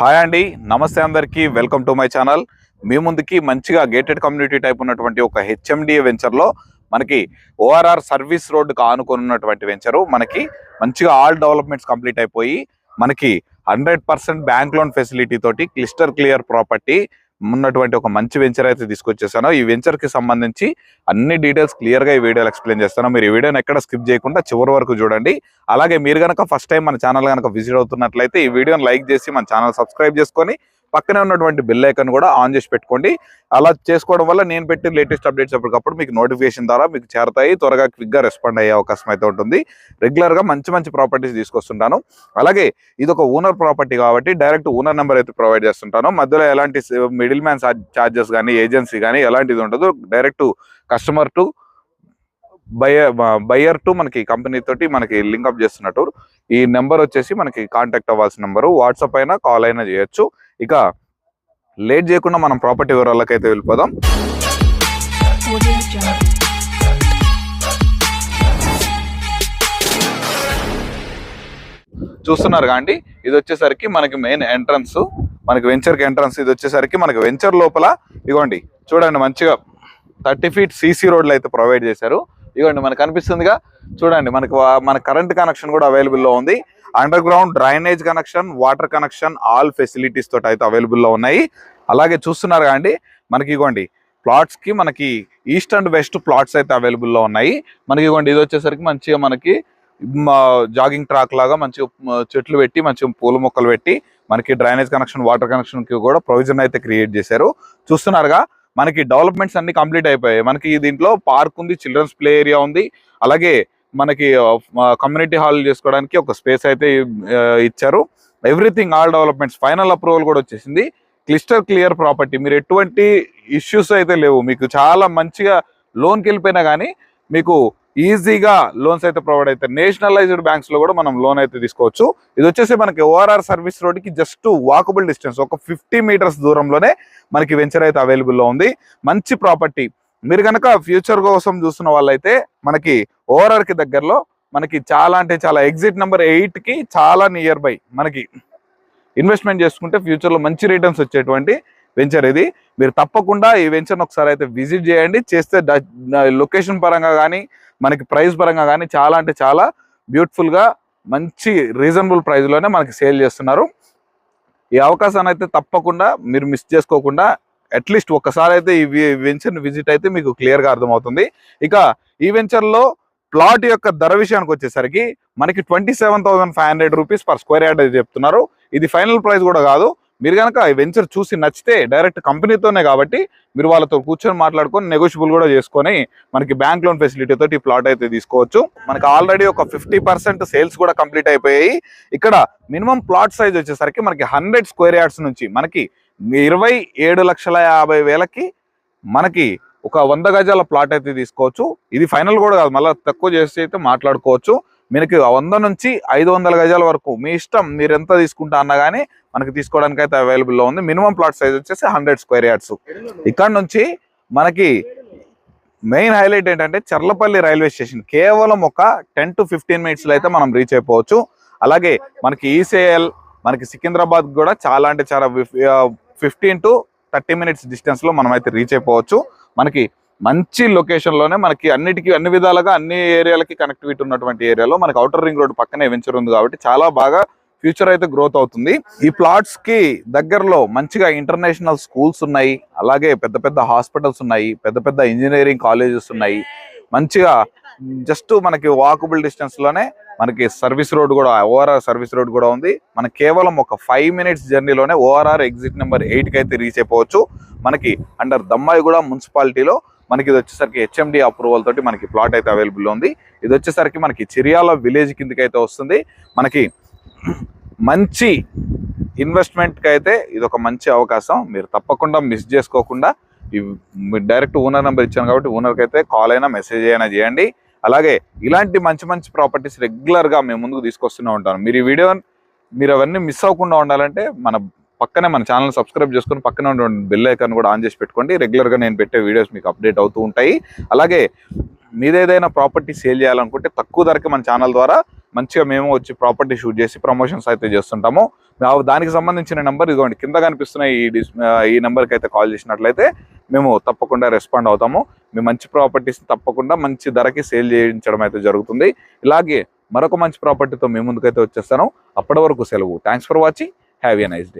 Hi అండి నమస్తే అందరికీ వెల్కమ్ టు మై ఛానల్. మీ ముందుకి మంచిగా గేటెడ్ కమ్యూనిటీ టైప్ ఉన్నటువంటి ఒక హెచ్ఎండిఏ వెంచర్లో మనకి ఓఆర్ఆర్ సర్వీస్ రోడ్డుకు ఆనుకొని ఉన్నటువంటి వెంచరు మనకి మంచిగా ఆల్ డెవలప్మెంట్స్ కంప్లీట్ అయిపోయి మనకి hundred percent bank loan facility తోటి క్లిస్టర్ క్లియర్ ప్రాపర్టీ ఉన్నటువంటి ఒక మంచి వెంచర్ అయితే తీసుకొచ్చేసాను. ఈ వెంచర్కి సంబంధించి అన్ని డీటెయిల్స్ క్లియర్గా ఈ వీడియోలో ఎక్స్ప్లెయిన్ చేస్తాను. మీరు ఈ వీడియోని ఎక్కడ స్కిప్ చేయకుండా చివరి వరకు చూడండి. అలాగే మీరు కనుక ఫస్ట్ టైం మన ఛానల్ కనుక విజిట్ అవుతున్నట్లయితే ఈ వీడియోని లైక్ చేసి మన ఛానల్ సబ్స్క్రైబ్ చేసుకొని పక్కనే ఉన్నటువంటి బిల్ ఐకన్ కూడా ఆన్ చేసి పెట్టుకోండి. అలా చేసుకోవడం వల్ల నేను పెట్టిన లేటెస్ట్ అప్డేట్స్ ఎప్పటికప్పుడు మీకు నోటిఫికేషన్ ద్వారా మీకు చేరతాయి. త్వరగా క్విక్గా రెస్పాండ్ అయ్యే అవకాశం అయితే ఉంటుంది. రెగ్యులర్గా మంచి మంచి ప్రాపర్టీస్ తీసుకొస్తుంటాను. అలాగే ఇది ఒక ఓనర్ ప్రాపర్టీ కాబట్టి డైరెక్ట్ ఓనర్ నెంబర్ అయితే ప్రొవైడ్ చేస్తుంటాను. మధ్యలో ఎలాంటి మిడిల్ మ్యాన్ ఛార్జెస్ కానీ ఏజెన్సీ కానీ ఎలాంటిది ఉండదు direct customer to buyer buyer to మనకి కంపెనీ తోటి మనకి లింక్అప్ చేస్తున్నట్టు ఈ నెంబర్ వచ్చేసి మనకి కాంటాక్ట్ అవ్వాల్సిన నెంబరు వాట్సాప్ అయినా కాల్ అయినా చేయొచ్చు. ఇక లేట్ చేయకుండా మనం ప్రాపర్టీ వివరాలకైతే వెళ్ళిపోదాం. చూస్తున్నారు కాండి ఇది వచ్చేసరికి మనకి మెయిన్ ఎంట్రన్స్ మనకి వెంచర్కి ఎంట్రన్స్ ఇది వచ్చేసరికి మనకి వెంచర్ లోపల ఇగోండి చూడండి మంచిగా థర్టీ ఫీట్ సీసీ రోడ్లు అయితే ప్రొవైడ్ చేశారు. ఇదిగోండి మనకు కనిపిస్తుందిగా చూడండి మనకి వా- మన కరెంట్ కనెక్షన్ కూడా అవైలబుల్లో ఉంది. Underground drainage connection water connection all facilities తోటి అయితే అవైలబుల్లో ఉన్నాయి. అలాగే చూస్తున్నారు కాండి మనకి ఇగోండి ప్లాట్స్కి మనకి ఈస్ట్ అండ్ వెస్ట్ ప్లాట్స్ అయితే అవైలబుల్లో ఉన్నాయి. మనకి ఇగోండి ఇది వచ్చేసరికి మంచిగా మనకి జాగింగ్ ట్రాక్ లాగా మంచిగా చెట్లు పెట్టి మంచిగా పూల మొక్కలు పెట్టి మనకి డ్రైనేజ్ కనెక్షన్ వాటర్ కనెక్షన్కి కూడా ప్రొవిజన్ అయితే క్రియేట్ చేశారు. చూస్తున్నారుగా మనకి డెవలప్మెంట్స్ అన్ని కంప్లీట్ అయిపోయాయి. మనకి దీంట్లో పార్క్ ఉంది చిల్డ్రన్స్ ప్లే ఏరియా ఉంది. అలాగే మనకి కమ్యూనిటీ హాల్ చేసుకోవడానికి ఒక స్పేస్ అయితే ఇచ్చారు. Everything all developments final approval కూడా వచ్చేసింది. క్లిస్టర్ క్లియర్ ప్రాపర్టీ మీరు ఎటువంటి ఇష్యూస్ అయితే లేవు. మీకు చాలా మంచిగా లోన్కి వెళ్ళిపోయినా కానీ మీకు ఈజీగా లోన్స్ అయితే ప్రొవైడ్ అవుతాయి నేషనలైజ్డ్ బ్యాంక్స్లో కూడా మనం లోన్ అయితే తీసుకోవచ్చు. ఇది వచ్చేసి మనకి ఓఆర్ఆర్ సర్వీస్ రోడ్కి జస్ట్ వాకబుల్ డిస్టెన్స్ ఒక ఫిఫ్టీ మీటర్స్ దూరంలోనే మనకి వెంచర్ అయితే అవైలబుల్లో ఉంది. మంచి ప్రాపర్టీ. మీరు కనుక ఫ్యూచర్ కోసం చూస్తున్న వాళ్ళైతే మనకి ఓఆర్ఆర్కి దగ్గరలో మనకి చాలా అంటే చాలా ఎగ్జిట్ నెంబర్ ఎయిట్కి చాలా నియర్ బై మనకి ఇన్వెస్ట్మెంట్ చేసుకుంటే ఫ్యూచర్లో మంచి రిటర్న్స్ వచ్చేటువంటి వెంచర్ ఇది. మీరు తప్పకుండా ఈ వెంచర్ ఒకసారి అయితే విజిట్ చేయండి. చేస్తే లొకేషన్ పరంగా కానీ మనకి ప్రైస్ పరంగా కానీ చాలా అంటే చాలా బ్యూటిఫుల్గా మంచి రీజనబుల్ ప్రైస్లోనే మనకి సేల్ చేస్తున్నారు. ఈ అవకాశాన్ని అయితే తప్పకుండా మీరు మిస్ చేసుకోకుండా అట్లీస్ట్ ఒక్కసారి అయితే ఈ వెంచర్ విజిట్ అయితే మీకు క్లియర్గా అర్థమవుతుంది. ఇక ఈ వెంచర్లో ప్లాట్ యొక్క ధర విషయానికి వచ్చేసరికి మనకి twenty seven thousand five hundred rupees per square yard అది చెప్తున్నారు. ఇది ఫైనల్ ప్రైస్ కూడా కాదు. మీరు కనుక వెంచర్ చూసి నచ్చితే డైరెక్ట్ కంపెనీతోనే కాబట్టి మీరు వాళ్ళతో కూర్చొని మాట్లాడుకొని నెగోషియబుల్ కూడా చేసుకొని మనకి బ్యాంక్ లోన్ ఫెసిలిటీ తోటి ఈ ప్లాట్ అయితే తీసుకోవచ్చు. మనకి ఆల్రెడీ ఒక ఫిఫ్టీ పర్సెంట్ సేల్స్ కూడా కంప్లీట్ అయిపోయాయి. ఇక్కడ మినిమం ప్లాట్ సైజ్ వచ్చేసరికి మనకి హండ్రెడ్ స్క్వేర్ యార్డ్స్ నుంచి మనకి ఇరవై ఏడు లక్షల యాభై వేలకి మనకి ఒక వంద గజాల ప్లాట్ అయితే తీసుకోవచ్చు. ఇది ఫైనల్ కూడా కాదు మళ్ళీ తక్కువ చేసి అయితే మాట్లాడుకోవచ్చు. మీకు వంద నుంచి ఐదు వందల గజాల వరకు మీ ఇష్టం మీరు ఎంత తీసుకుంటా అన్నా కానీ మనకి తీసుకోవడానికి అయితే అవైలబుల్లో ఉంది. మినిమం ప్లాట్ సైజ్ వచ్చేసి హండ్రెడ్ స్క్వేర్ యార్డ్స్. ఇక్కడ నుంచి మనకి మెయిన్ హైలైట్ ఏంటంటే చర్లపల్లి రైల్వే స్టేషన్ కేవలం ఒక టెన్ టు ఫిఫ్టీన్ మినిట్స్లో అయితే మనం రీచ్ అయిపోవచ్చు. అలాగే మనకి ఈసేఎల్ మనకి సికింద్రాబాద్ కూడా చాలా అంటే చాలా ఫిఫ్టీన్ టు థర్టీ మినిట్స్ డిస్టెన్స్లో మనం అయితే రీచ్ అయిపోవచ్చు. మనకి మంచి లొకేషన్లోనే మనకి అన్నిటికీ అన్ని విధాలుగా అన్ని ఏరియాలకి కనెక్టివిటీ ఉన్నటువంటి ఏరియాలో మనకి అవుటర్ రింగ్ రోడ్ పక్కనే వెంచర్ ఉంది కాబట్టి చాలా బాగా ఫ్యూచర్ అయితే గ్రోత్ అవుతుంది. ఈ ప్లాట్స్కి దగ్గరలో మంచిగా ఇంటర్నేషనల్ స్కూల్స్ ఉన్నాయి అలాగే పెద్ద పెద్ద హాస్పిటల్స్ ఉన్నాయి పెద్ద పెద్ద ఇంజనీరింగ్ కాలేజెస్ ఉన్నాయి. మంచిగా జస్ట్ మనకి వాకబుల్ డిస్టెన్స్లోనే మనకి సర్వీస్ రోడ్ కూడా ఓఆర్ఆర్ సర్వీస్ రోడ్ కూడా ఉంది. మనకి కేవలం ఒక ఫైవ్ మినిట్స్ జర్నీలోనే ఓఆర్ఆర్ ఎగ్జిట్ నెంబర్ ఎయిట్కి అయితే రీచ్ అయిపోవచ్చు. మనకి అండర్ దమ్మాయిగూడ మున్సిపాలిటీలో మనకి ఇది వచ్చేసరికి హెచ్ఎండి అప్రూవల్ తోటి మనకి ప్లాట్ అయితే అవైలబుల్ ఉంది. ఇది వచ్చేసరికి మనకి చిరియాల విలేజ్ కిందకి అయితే వస్తుంది. మనకి మంచి ఇన్వెస్ట్మెంట్కి అయితే ఇది ఒక మంచి అవకాశం. మీరు తప్పకుండా మిస్ చేసుకోకుండా డైరెక్ట్ ఓనర్ నెంబర్ ఇచ్చాను కాబట్టి ఓనర్కి అయితే కాల్ అయినా మెసేజ్ అయినా చేయండి. అలాగే ఇలాంటి మంచి మంచి ప్రాపర్టీస్ రెగ్యులర్గా మేము ముందుకు తీసుకొస్తూనే ఉంటాను. మీరు ఈ వీడియో మీరు అవన్నీ మిస్ అవ్వకుండా ఉండాలంటే మన పక్కనే మన ఛానల్ సబ్స్క్రైబ్ చేసుకొని పక్కనే ఉన్న బెల్ ఐకాన్ కూడా ఆన్ చేసి పెట్టుకోండి. రెగ్యులర్గా నేను పెట్టే వీడియోస్ మీకు అప్డేట్ అవుతూ ఉంటాయి. అలాగే మీదేదైనా ప్రాపర్టీ సేల్ చేయాలనుకుంటే తక్కువ ధరకి మన ఛానల్ ద్వారా మంచిగా మేము వచ్చి ప్రాపర్టీ షూట్ చేసి ప్రమోషన్స్ అయితే చేస్తుంటాము. దానికి సంబంధించిన నెంబర్ ఇదిగోండి కింద కనిపిస్తున్న ఈ డిస్ ఈ నెంబర్కి అయితే కాల్ చేసినట్లయితే మేము తప్పకుండా రెస్పాండ్ అవుతాము. మీ మంచి ప్రాపర్టీస్ తప్పకుండా మంచి ధరకి సేల్ చేయించడం అయితే జరుగుతుంది. ఇలాగే మరొక మంచి ప్రాపర్టీతో మీ ముందుకైతే వచ్చేస్తాను. అప్పటి వరకు సెలవు. Thanks for watching have a nice day